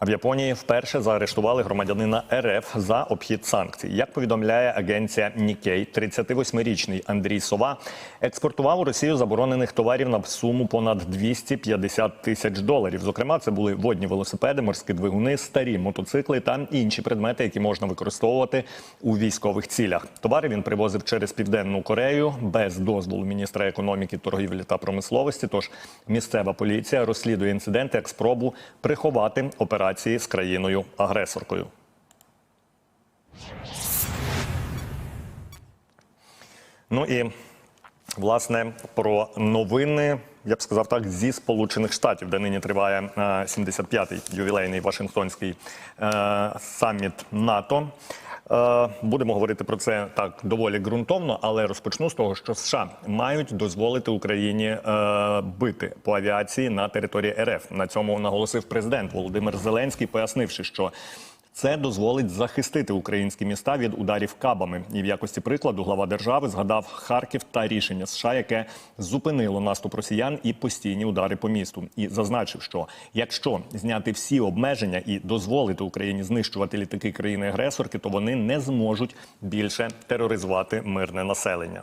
В Японії вперше заарештували громадянина РФ за обхід санкцій. Як повідомляє агенція Нікей, 38-річний Андрій Сова експортував у Росію заборонених товарів на суму понад 250 тисяч доларів. Зокрема, це були водні велосипеди, морські двигуни, старі мотоцикли та інші предмети, які можна використовувати у військових цілях. Товари він привозив через південну Корею без дозволу міністра економіки, торгівлі та промисловості. Тож місцева поліція розслідує інцидент як спробу приховати операції з країною-агресоркою. Ну і власне про новини. Я б сказав так, зі Сполучених Штатів, де нині триває е, 75-й ювілейний Вашингтонський е, саміт НАТО. Е, Будемо говорити про це так доволі ґрунтовно, але розпочну з того, що США мають дозволити Україні е, бити по авіації на території РФ. На цьому наголосив президент Володимир Зеленський, пояснивши, що це дозволить захистити українські міста від ударів кабами. І в якості прикладу глава держави згадав Харків та рішення США, яке зупинило наступ росіян і постійні удари по місту. І зазначив, що якщо зняти всі обмеження і дозволити Україні знищувати літаки країни-агресорки, то вони не зможуть більше тероризувати мирне населення.